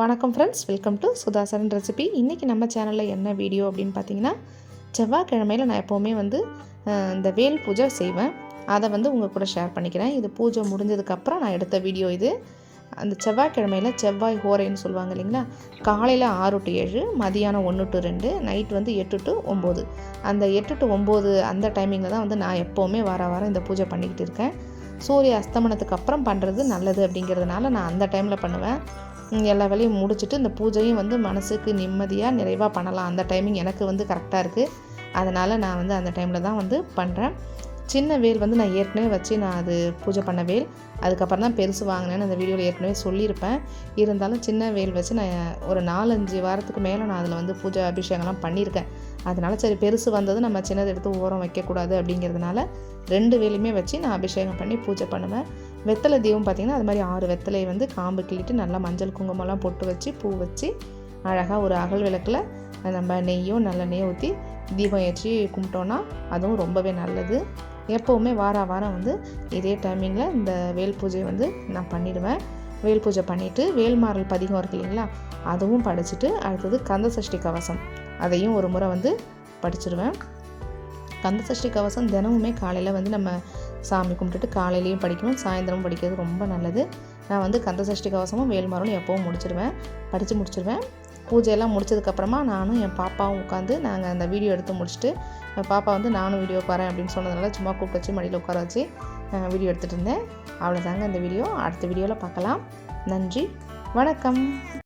வணக்கம் friends welcome to Sudhacharan recipe இன்றைக்கி நம்ம சேனலில் என்ன வீடியோ அப்படின்னு பார்த்தீங்கன்னா செவ்வாய்க்கிழமையில் நான் எப்போவுமே வந்து இந்த வேல் பூஜை செய்வேன். அதை வந்து உங்கள் கூட ஷேர் பண்ணிக்கிறேன். இது பூஜை முடிஞ்சதுக்கப்புறம் நான் எடுத்த வீடியோ இது. அந்த செவ்வாய்க்கிழமையில் செவ்வாய் ஹோரைன்னு சொல்லுவாங்க இல்லைங்களா? காலையில் ஆறு டு ஏழு மதியானம் ஒன்று டு ரெண்டு நைட் வந்து எட்டு டு ஒம்பது. அந்த எட்டு டு ஒம்பது அந்த டைமிங்கில் தான் வந்து நான் எப்போவுமே வார வாரம் இந்த பூஜை பண்ணிக்கிட்டு இருக்கேன். சூரிய அஸ்தமனத்துக்கு அப்புறம் பண்ணுறது நல்லது அப்படிங்கிறதுனால நான் அந்த டைமில் பண்ணுவேன். எல்லா வேலையும் முடிச்சுட்டு இந்த பூஜையும் வந்து மனசுக்கு நிம்மதியாக நிறைவாக பண்ணலாம். அந்த டைமிங் எனக்கு வந்து கரெக்டாக இருக்குது அதனால் நான் வந்து அந்த டைமில் தான் வந்து பண்ணுறேன் சின்ன வேல் வந்து நான் ஏற்கனவே வச்சு நான் அது பூஜை பண்ண வேல். அதுக்கப்புறம் தான் பெருசு வாங்கினேன்னு அந்த வீடியோவில் ஏற்கனவே சொல்லியிருப்பேன். இருந்தாலும் சின்ன வேல் வச்சு நான் ஒரு நாலஞ்சு வாரத்துக்கு மேலே நான் அதில் வந்து பூஜை அபிஷேகம்லாம் பண்ணியிருக்கேன். அதனால சரி பெருசு வந்தது நம்ம சின்னதை எடுத்து ஓரம் வைக்கக்கூடாது அப்படிங்கிறதுனால ரெண்டு வேலையுமே வச்சு நான் அபிஷேகம் பண்ணி பூஜை பண்ணுவேன். வெத்தலை தீபம் பார்த்திங்கன்னா அது மாதிரி ஆறு வெத்தலையை வந்து காம்பு கிள்ளிட்டு நல்லா மஞ்சள் குங்குமம்லாம் பொட்டு வச்சு பூ வச்சு அழகாக ஒரு அகல் விளக்கில் நம்ம நெய்யும் நல்லெண்ணெயும் ஊற்றி தீபம் ஏற்றி கும்பிட்டோன்னா அதுவும் ரொம்பவே நல்லது. எப்போவுமே வார வாரம் வந்து இதே டைமிங்கில் இந்த வேல் பூஜை வந்து நான் பண்ணிடுவேன். வேல் பூஜை பண்ணிவிட்டு வேல்மாறல் பதிகம் இருக்கு இல்லைங்களா அதுவும் படிச்சுட்டு அடுத்தது கந்த சஷ்டி கவசம். அதையும் ஒரு முறை வந்து படிச்சிடுவேன் கந்த சஷ்டி கவசம் தினமுமே காலையில் வந்து நம்ம சாமி கும்பிட்டுட்டு காலையிலையும் படிக்கணும். சாயந்தரமும் படிக்கிறது ரொம்ப நல்லது. நான் வந்து கந்த சஷ்டி கவசமும் வேல்மாரலும் எப்போவும் முடிச்சிடுவேன் படித்து முடிச்சிடுவேன் பூஜையெல்லாம் முடிச்சதுக்கப்புறமா நானும் என் பாப்பாவும் உட்காந்து நாங்கள் அந்த வீடியோ எடுத்து முடிச்சுட்டு என் பாப்பா வந்து நானும் வீடியோ வரேன் அப்படின்னு சொன்னதுனால சும்மா கூப்பிட்டு வச்சு மடியில் உட்கார வச்சு வீடியோ எடுத்துகிட்டு இருந்தேன். அவ்வளோதாங்க இந்த வீடியோ. அடுத்த வீடியோவில் பார்க்கலாம் நன்றி. வணக்கம்.